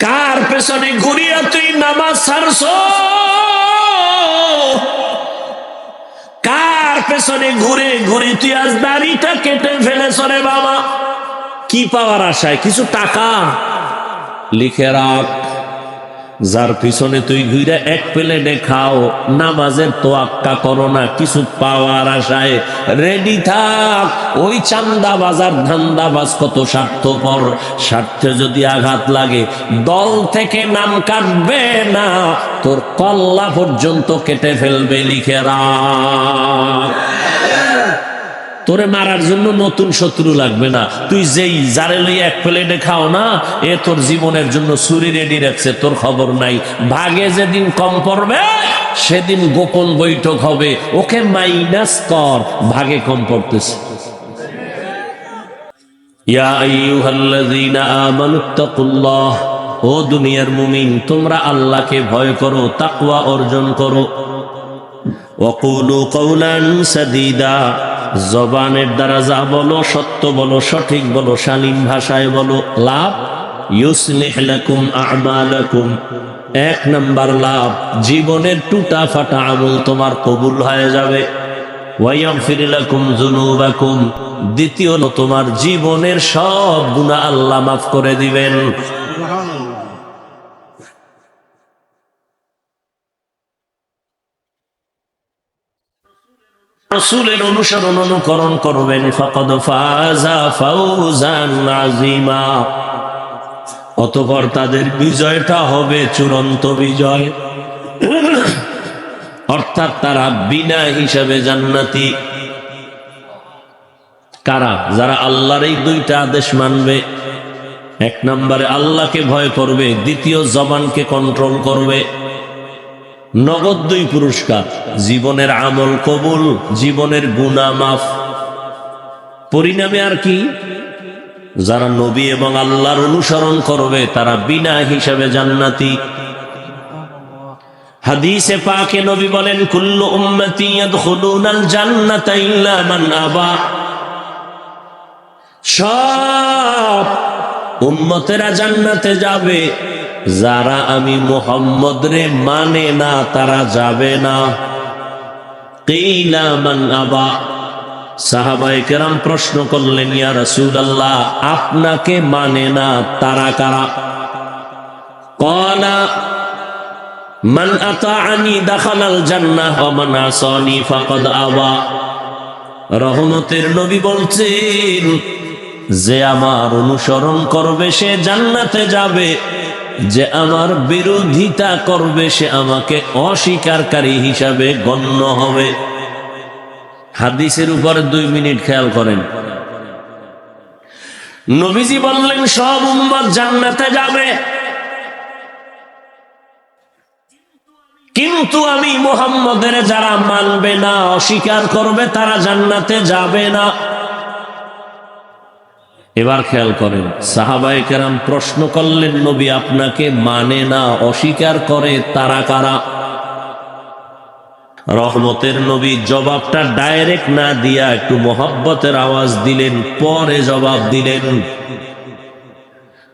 কার পেছনে ঘুরিয়া তুই নামাজ ছাড়ছ? কার পেছনে ঘুরে ঘুরে তুই আজ দাড়িটা কেটে ফেলেছ রে বাবা? কি পাওয়ার আশায়? কিছু টাকা? লিখে রাখ। যার পিছনে তুই ঘুরে এক প্লেটে খাও, নামাজের তো আক্কা করো না, কিছু পাওয়ার আশায়। রেডি থাক, ওই চান্দা বাজার ধান্দা বাজ কত স্বার্থপর। স্বার্থে যদি আঘাত লাগে, দল থেকে নাম কাটবে না। তোর কল্লা পর্যন্ত কেটে ফেলবে, লিখে রাখ। তোরে মারার জন্য নতুন শত্রু লাগবে না। তুই যেই জারে লই এক প্লেটে খাও না, এ তোর জীবনের জন্য ছুরি রেডি রাখছে, তোর খবর নাই। ভাগে যেদিন কম পড়বে, সেদিন গোপন বৈঠক হবে। ওকে মাইনাস কর, ভাগে কম পড়তেছে। ইয়া আইয়ুহাল্লাযীনা আমানুত্তাকুল্লাহ ও দুনিয়ার মুমিন, তোমরা আল্লাহকে ভয় করো, তাকওয়া অর্জন করো। ওয়াকুলু কওলান সাদীদা জবানের দ্বারা যা বলো, সত্য বলো, সঠিক বলো, শালীন ভাষায় বলো, লাভ? ইউসলিহ লাকুম আ'মালাকুম। এক নাম্বার লাভ, জীবনের টুটা ফাটা আমল তোমার কবুল হয়ে যাবে। ওয়াইয়াগফির লাকুম যুনুবাকুম। দ্বিতীয় হলো তোমার জীবনের সব গুনাহ আল্লাহ মাফ করে দিবেন। রসুলের অনুসরণ অনুকরণ করবেন। ফকদ ফাজা অতপর তাদের বিজয়টা হবে চূড়ান্ত বিজয়। অর্থাৎ তারা বিনা হিসাবে জান্নাতি। কারা? যারা আল্লাহর এই দুইটা আদেশ মানবে। এক নম্বরে আল্লাহকে ভয় করবে, দ্বিতীয় জবানকে কন্ট্রোল করবে। নগদ দুই পুরস্কার। জীবনের আমল কবুল, জীবনের গুণা মাফ। পরিণামে আর কি? যারা নবী এবং আল্লাহর অনুসরণ করবে, তারা বিনা হিসাবে জান্নাতি। হাদিসে পাকে নবী বলেন, কুল্লু উম্মতি সব উম্মতেরা জান্নাতে যাবে। যারা আমি মোহাম্মদ রে মানে না, তারা যাবে না। মান আবা। সাহাবাই কেরাম প্রশ্ন করলেন আপনাকে মানে না, তারা কারা? কলা মান আতাআনি আবা। রহমতের নবী বলছেন, যে আমার অনুসরণ করবে, সে জান্নাতে যাবে। যে আমার বিরোধিতা করবে, সে আমাকে অস্বীকারী হিসাবে গণ্য হবে। হাদিসের উপরে দুই মিনিট খেয়াল করেন। নবীজি বললেন, সব উম্মত জান্নাতে যাবে। কিন্তু আমি মোহাম্মদের যারা মানবে না, অস্বীকার করবে, তারা জান্নাতে যাবে না। এবার খেয়াল করেন সাহাবাই কেরাম প্রশ্ন করলেন, নবী আপনাকে মানে না, অস্বীকার করে তারা কারা? রহমতের নবী জবাবটা ডাইরেক্ট না দিয়া একটু মোহব্বতের আওয়াজ দিলেন, পরে জবাব দিলেন।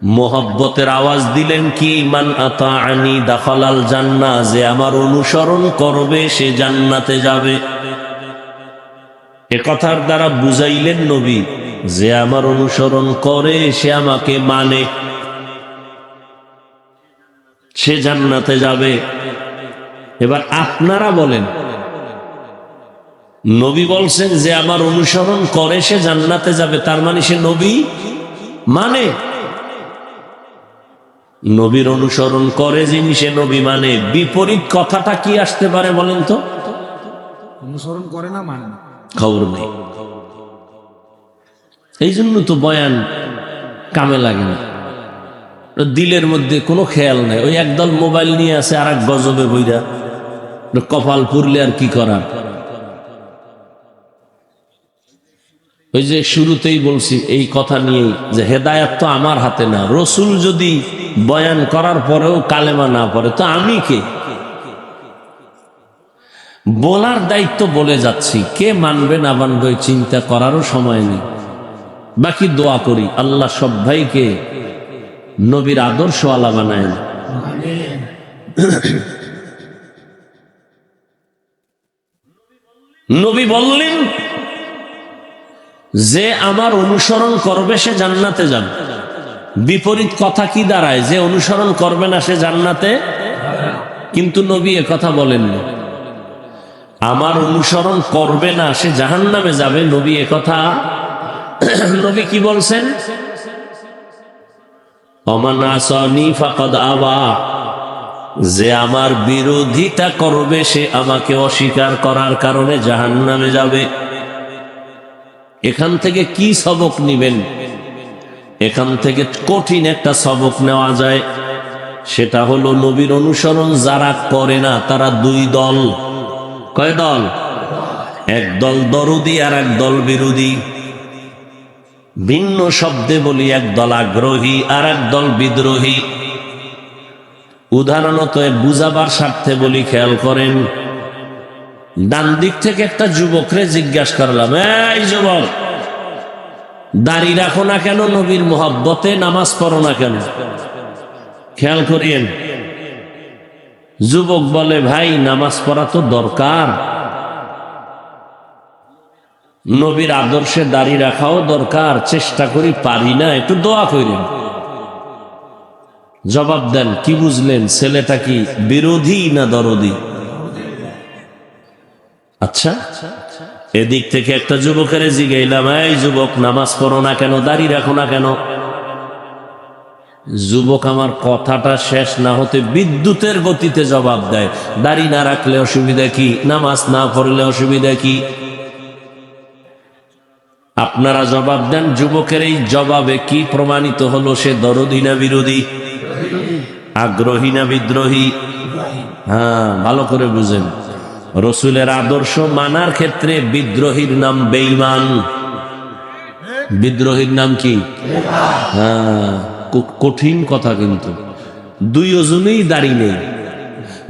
মোহব্বতের আওয়াজ দিলেন কি, মান আতা আনি দাখালাল জান্না, যে আমার অনুসরণ করবে, সে জান্নাতে যাবে। এ কথার দ্বারা বুঝাইলেন নবী যে আমার অনুসরণ করে সে আমাকে মানে। সে জান্নাতে যাবে। এবার আপনারা বলেন নবী বলছেন যে আমার অনুসরণ করে সে জান্নাতে যাবে তার মানে সে নবী? মানে? নবীর অনুসরণ করে যিনি সে নবী মানে। বিপরীত কথাটা কি আসতে পারে বলেন তো? অনুসরণ করে না মানে? খবর নেই। এই জন্য তো বয়ান কামে লাগে না। দিলের মধ্যে কোনো খেয়াল নাই। ওই একদল মোবাইল নিয়ে আছে আর এক গজবে বইরা। কপাল পুরলে আর কি করার ওই যে শুরুতেই বলছি, এই কথা নিয়েই যে হেদায়াত তো আমার হাতে না। রসুল যদি বয়ান করার পরেও কালেমা না পড়ে, তো আমি কে? বলার দায়িত্ব বলে যাচ্ছি। কে মানবে না মানবে চিন্তা করারও সময় নেই। বাকি দোয়া করি, আল্লাহ সব ভাইকে নবীর আদর্শ আলা বানায় নবী বললেন, যে আমার অনুসরণ করবে, সে জান্নাতে যাবে। বিপরীত কথা কি দাঁড়ায়? যে অনুসরণ করবে না, সে জান্নাতে কিন্তু নবী কথা বলেননি আমার অনুসরণ করবে না, সে জাহান নামে যাবে। নবী কথা নবী কি বলছেন? যে আমার বিরোধিতা করবে, সে আমাকে অস্বীকার করার কারণে জাহান নামে যাবে। এখান থেকে কি সবক নিবেন? এখান থেকে কঠিন একটা সবক নেওয়া যায়। সেটা হলো নবীর অনুসরণ যারা করে না, তারা দুই দল। কয় দল? এক দল দরদি আর এক দল বিরোধী। ভিন্ন শব্দে বলি, এক দল আগ্রহী আর এক দল বিদ্রোহী। উদাহরণত বুঝাবার স্বার্থে বলি, খেয়াল করেন, ডান দিক থেকে একটা যুবকরে জিজ্ঞাসা করলাম, এই যুবক, দাড়ি রাখো না কেন? নবীর মোহাব্বতে নামাজ পড়ো না কেন? খেয়াল করিয়েন। যুবক বলে, ভাই, নামাজ পড়া তো দরকার। নবীর আদর্শে দাড়ি রাখাও দরকার, চেষ্টা করি পারি না, একটু দোয়া করেন জবাব দেন, কি বুঝলেন, ছেলেটা কি বিরোধী না দরদি? আচ্ছা এদিক থেকে একটা যুবকের জিগাইলাম, এই যুবক, নামাজ পড়ো না কেন, দাড়ি রাখো না কেন? যুবক আমার কথাটা শেষ না হতে বিদ্যুতের গতিতে জবাব দেয়, দাড়ি না রাখলে অসুবিধা কি? নামাজ না পড়লে অসুবিধা কি? আপনারা জবাব দেন, যুবকের এই জবাবে কি প্রমাণিত হলো সে দরদি না বিরোধী? আগ্রহী না বিদ্রোহী? হ্যাঁ ভালো করে বুঝেন। রসুলের আদর্শ মানার ক্ষেত্রে বিদ্রোহীর নাম বেইমান বিদ্রোহীর নাম কি? হ্যাঁ কঠিন কথা কিন্তু। দুই ওজনেই দাড়ি নেই।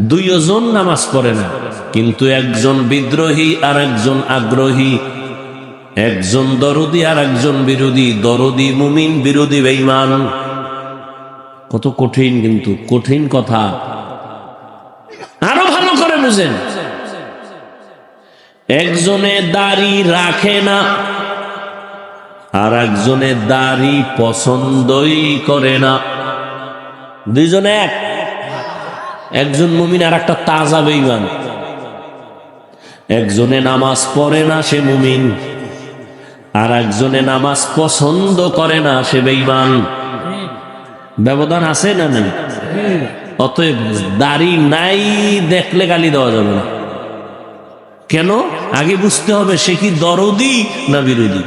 দুই ওজন নামাজ পড়ে না। কিন্তু একজন বিদ্রোহী আর একজন আগ্রহী। একজন দরদি আর একজন বিরোধী, দরদি মুমিন, বিরোধী বেইমান কত কঠিন কিন্তু, কঠিন কথা। আরও ভালো করে বুঝেন। একজনে দাড়ি রাখে না আর একজনে দাড়ি পছন্দই করে না। দুইজনে এক। একজন মুমিন আর একটা তাজা বেইমান একজনে নামাজ পড়ে না, সে মুমিন। আর একজনে নামাজ পছন্দ করে না, সে বেইমান ব্যবধান আছে না নেই? অতএব দাড়ি নাই দেখলে গালি দেওয়া যাবে না। কেন? আগে বুঝতে হবে সে কি দরদি না বিরোধী।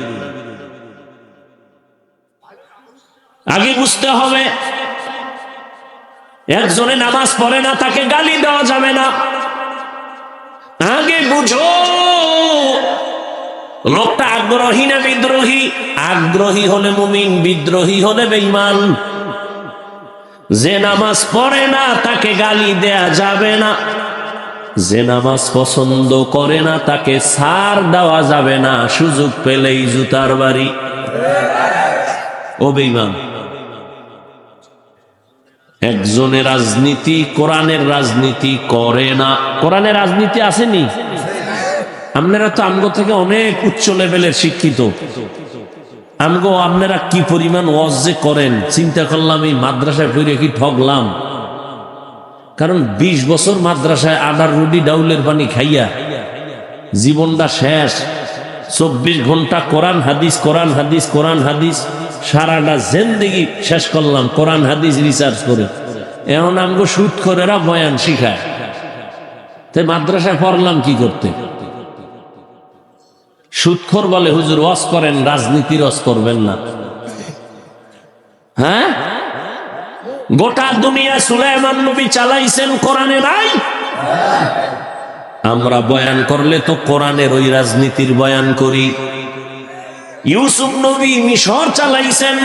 আগে বুঝতে হবে, একজনে নামাজ পড়ে না, তাকে গালি দেওয়া যাবে না। আগে বুঝো লোকটা আগ্রহী না বিদ্রোহী? আগ্রহী হলে মুমিন, বিদ্রোহী হলে বেঈমান। যে নামাজ পড়ে না, তাকে গালি দেয়া যাবে না। যে নামাজ পছন্দ করে না, তাকে সার দেওয়া যাবে না। সুযোগ পেলেই জুতার বাড়ি। ও বেঈমান। একজনের রাজনীতি, কোরআনের রাজনীতি করে না। কোরআনের রাজনীতি আসেনি? আপনারা তো আমগো থেকে অনেক উচ্চ লেভেলের শিক্ষিত। আমগো আপনারা কি পরিমাণ ওয়াজ যে করেন, চিন্তা করলাম এই মাদ্রাসায় ফিরে কি ঠকলাম কারণ ২০ বছর মাদ্রাসায় আডার রুডি ডাউলের পানি খাইয়া জীবনটা শেষ। চব্বিশ ঘণ্টা কোরআন হাদিস কোরআন হাদিস কোরআন হাদিস, সারাটা জেন্দিগি শেষ করলাম, কোরআন হাদিস রিসার্চ করে। এখন আমগো সুদ করেরা বয়ান শিখায়। তাই মাদ্রাসায় পড়লাম কি করতে? সুৎখর বলে, হুজুর, ওয়াজ করেন, রাজনীতির ওয়াজ করবেন না। হ্যাঁ? গোটা দুনিয়া সুলাইমান নবী চালাইছেন কোরআনে নাই? আমরা বয়ান করলে তো কোরআনের ওই রাজনীতির বয়ান করি। ইউসুফ নবী মিশর চালাইছেন।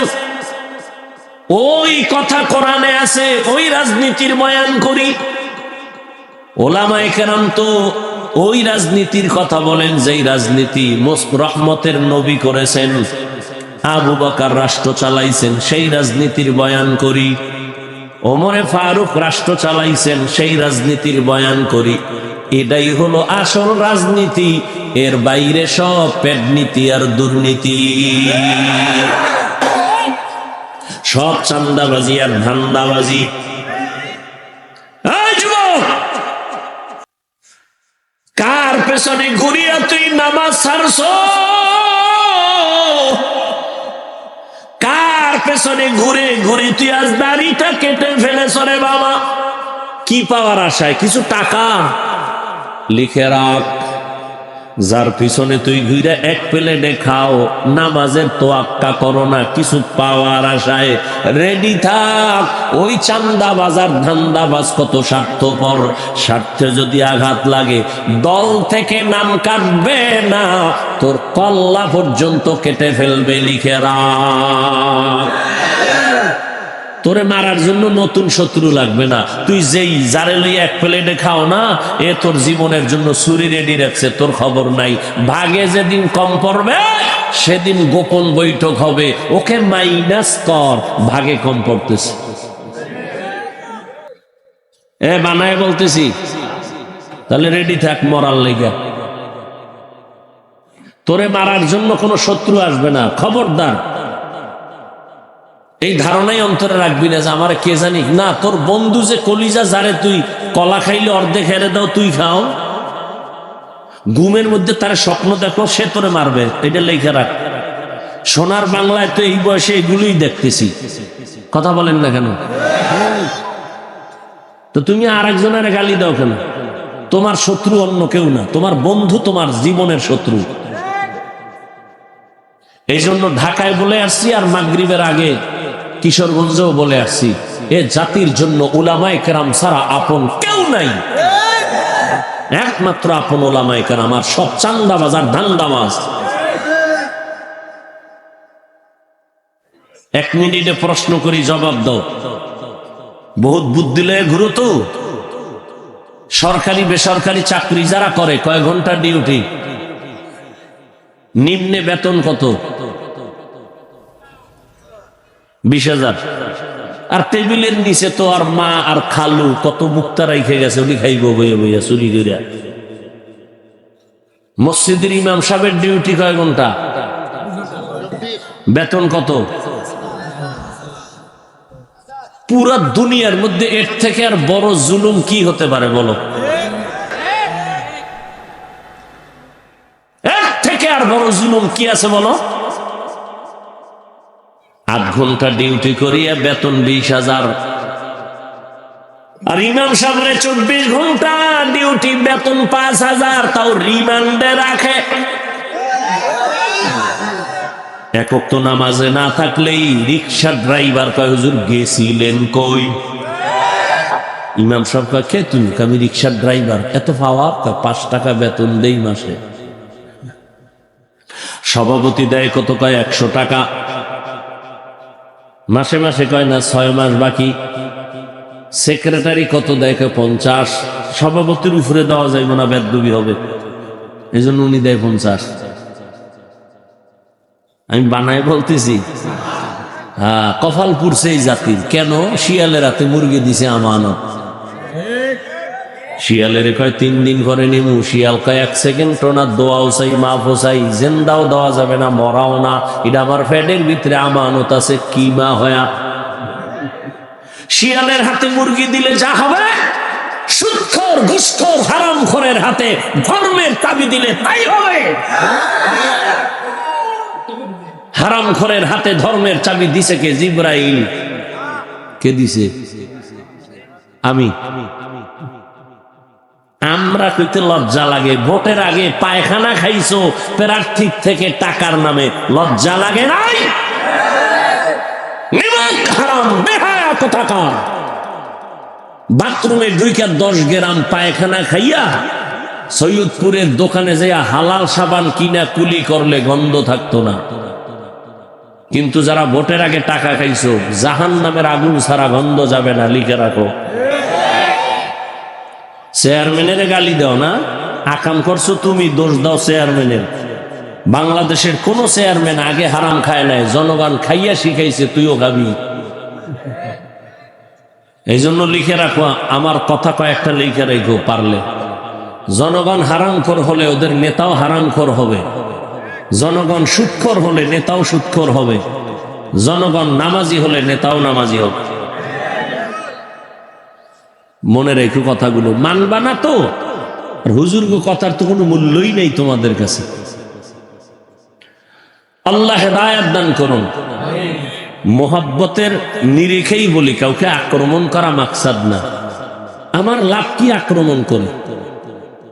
ওই কথা কোরআনে আছে, ওই রাজনীতির বয়ান করি। ওলামায়ে কেরাম তো ওই রাজনীতির কথা বলেন যেই রাজনীতি রহমতের নবী করেছেন। আবু বকার রাষ্ট্র চালাইছেন, সেই রাজনীতির বয়ান করি। ওমরে ফারুক রাষ্ট্র চালাইছেন, সেই রাজনীতির বয়ান করি। এটাই হলো আসল রাজনীতি, এর বাইরে সব পেটনীতি আর দুর্নীতি। সব চান্দাবাজি আর ধান্দাবাজি এই যুবক কার পেছনে ঘুরিয়া তুই নামাজ ছাড়ছ? কার পেছনে ঘুরে ঘুরে তুই আজ দাড়িটা কেটে ফেলেছ রে বাবা? কি পাওয়ার আশায়? কিছু টাকা? লিখে রাখ। যার পিছনে তুই ঘুরে এক প্লেটে খাও, নামাজের তো আক্কা করো না, কিছু পাওয়ার আশায়। রেডি থাক, ওই চান্দা বাজার ধান্দা বাজ কত স্বার্থপর। স্বার্থে যদি আঘাত লাগে, দল থেকে নাম কাটবে না। তোর কল্লা পর্যন্ত কেটে ফেলবে লিখে রাখ। তোরে মারার জন্য নতুন শত্রু লাগবে না। তুই যেই যারে লই এক প্লেটে খাও না, এ তোর জীবনের জন্য ছুরি রেডি রাখছে, তোর খবর নাই। ভাগে যেদিন কম পড়বে, সেদিন গোপন বৈঠক হবে। ওকে মাইনাস কর, ভাগে কম পড়তেছে। এ, বানায় বলতেছি। তাহলে রেডি থাক মরার লেগে। তোরে মারার জন্য কোনো শত্রু আসবে না। খবরদার। এই ধারণাই অন্তরে রাখবি না যে আমার কে জানি? না, তোর বন্ধু যে কলিজা যারে তুই কলা খাইলে অর্ধেক হেরে দাও, তুই খাও। ঘুমের মধ্যে তার স্বপ্ন দেখো, সে তোরে মারবে। এটা লেখা রাখ। সোনার বাংলায় তো এই বয়সে এগুলোই দেখতেছি। কথা বলেন না কেন? তো তুমি আর একজনের গালি দাও কেন? তোমার শত্রু অন্য কেউ না। তোমার বন্ধু তোমার জীবনের শত্রু। এই জন্য ঢাকায় বলে আসছি আর মাগরিবের আগে কিশোরগঞ্জেও বলে আসছি, এ জাতির জন্য উলামায় কেরাম ছাড়া আপন কেউ নাই। একমাত্র আপন ওলামায় কেরাম আর সব চান্দাবাজ আর ধান্দাবাজ এক মিনিটে প্রশ্ন করি, জবাব দাও। বহুত বুদ্ধি লয়ে ঘুরো তো। সরকারি, বেসরকারি চাকরি যারা করে, কয় ঘণ্টা ডিউটি? নিম্নে বেতন কত? বিশ হাজার। আর টেবিলের নিচে তো আর মা আর খালু কত মুক্তা রাইখে গেছে, উনি খাইব, বইয়া বইয়া, চুরি করিয়া মসজিদের ইমাম সাহেবের ডিউটি কয় ঘণ্টা? বেতন কত? পুরা দুনিয়ার মধ্যে এর থেকে আর বড় জুলুম কি হতে পারে, বলো? এর থেকে আর বড় জুলুম কি আছে, বলো? আট ঘণ্টা ডিউটি করিয়া বেতন বিশ হাজার। আর ইমাম সামনে চব্বিশ ঘণ্টা ডিউটি বেতন পাঁচ হাজার তাও রিমান্ডে রাখে। একক তো নামাজে না থাকলেই রিক্সা ড্রাইভার কয় হুজুর গেছিলেন কই? ইমাম সাহেব কে তুমি? আমি রিক্সার ড্রাইভার। এত পাওয়া কয়, পাঁচ টাকা বেতন দেই মাসে। সভাপতি দেয় কত? কয় একশো টাকা। মাসে মাসে কয় না, ছয় মাস বাকি। সেক্রেটারি কত দেয় কে পঞ্চাশ। সভাপতির উপরে দেওয়া যাইব না, বেদবি হবে। এই জন্য উনি দেয় পঞ্চাশ। আমি বানায় বলতেছি। হ্যাঁ কপাল পুরছে এই জাতির। কেন? শিয়ালের রাতে মুরগি দিছে আমানত। শিয়ালের কয়, তিন দিন করে নিমু, শিয়াল কয়, এক সেকেন্ড টোনা দোয়াও চাই, মাফও চাই, জেন্দাও দেওয়া যাবে না, মরাও না, এটা আমার ফ্যাটের ভিতরে আমানত আছে, কি মা হয়া? শিয়ালের হাতে মুরগি দিলে যা হবে সুৎখর ঘুষখর হারাম খরের হাতে ধর্মের চাবি দিলে তাই হবে। হারাম খরের হাতে ধর্মের চাবি দিছে কে? জিব্রাইল। কে দিছে? আমি। আমরা কইতে লজ্জা লাগে। ভোটের আগে পায়খানা খাইছো, প্রার্থীর থেকে টাকার নামে। লজ্জা লাগে নাই? বাথরুমে ঢুইকা দশ গ্রাম পায়খানা খাইয়া সৈয়দপুরের দোকানে যাইয়া হালাল সাবান কিনা কুলি করলে গন্ধ থাকতো না। কিন্তু যারা ভোটের আগে টাকা খাইছো জাহান নামের আগুন ছাড়া গন্ধ যাবে না, লিখে রাখো। চেয়ারম্যানের গালি দাও না। আকাম করছ তুমি, দোষ দাও চেয়ারম্যানের বাংলাদেশের কোন চেয়ারম্যান আগে হারাম খায় নাই, জনগণ খাইয়া শিখাইছে, তুইও খাবি। এই জন্য লিখে রাখো, আমার কথা কয়েকটা লিখে রেখো পারলে। জনগণ হারামখোর হলে ওদের নেতাও হারামখোর হবে। জনগণ সুৎখর হলে নেতাও সুৎখর হবে। জনগণ নামাজি হলে নেতাও নামাজি হবে। মনে রেখো কথাগুলো। মানবা না তো? আর হুজুর্গ, কথার তো কোনো মূল্যই নেই তোমাদের কাছে। আল্লাহ হেদায়াত দান করুন। মোহাব্বতের নিরিখেই বলি, কাউকে আক্রমণ করা মাকসাদ না। আমার লাভ কি আক্রমণ করে?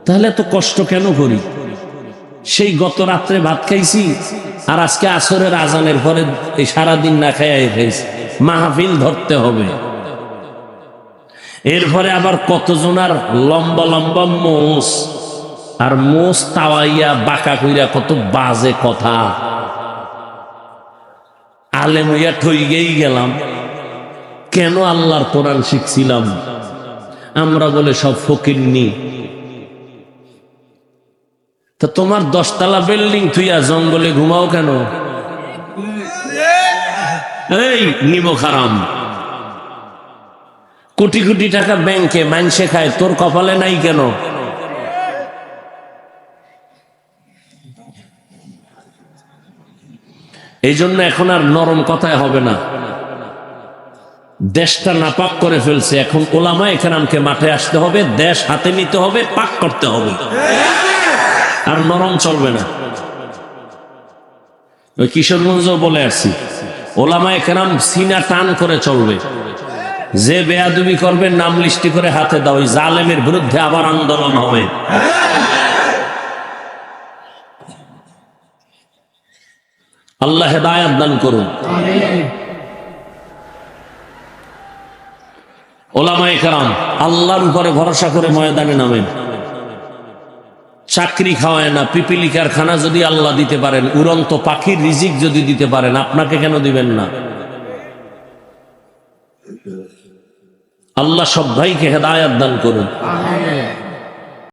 তাহলে তো কষ্ট কেন করি? সেই গত রাত্রে ভাত খাইছি, আর আজকে আসরের আজানের পরে এই সারাদিন না খাইয়াই খাইছি মাহফিল ধরতে হবে। এরপরে আবার কতজনার লম্বা লম্বা মোষ। আর মোষ তাওয়াইয়া বাঁকা কইরা কত বাজে কথা। আলেম হইয়া ঠইগেই গেলাম। কেন আল্লাহর কোরআন শিখছিলাম? আমরা বলে সব ফকির নি। তা তোমার দশতলা বিল্ডিং থুইয়া জঙ্গলে ঘুমাও কেন? এই নিব খারাম কোটি কোটি টাকা ব্যাংকে মানসে খায় তোর কপালে নাই কেন? এই জন্য এখন আর নরম কথায় হবে না। দেশটা নাপাক করে ফেলছে। এখন ওলামা এখানে আমাকে মাঠে আসতে হবে, দেশ হাতে নিতে হবে, পাক করতে হবে। আর নরম চলবে না। ওই কিশোরগঞ্জ বলে আসছি ওলামা এখানে সিনা টান করে চলবে। যে বেয়াদুবি করবে নাম লিস্টি করে হাতে দাও জালেমের বিরুদ্ধে আবার আন্দোলন হবে। আল্লাহ হেদায়াত দান করুন। ওলামাই কারাম, আল্লাহর উপরে ভরসা করে ময়দানে নামেন। চাকরি খাওয়ায় না পিপিলিকার খানা যদি আল্লাহ দিতে পারেন, উড়ন্ত পাখির রিজিক যদি দিতে পারেন, আপনাকে কেন দিবেন না? আল্লাহ সব ভাইকে হেদায়াত দান করুন।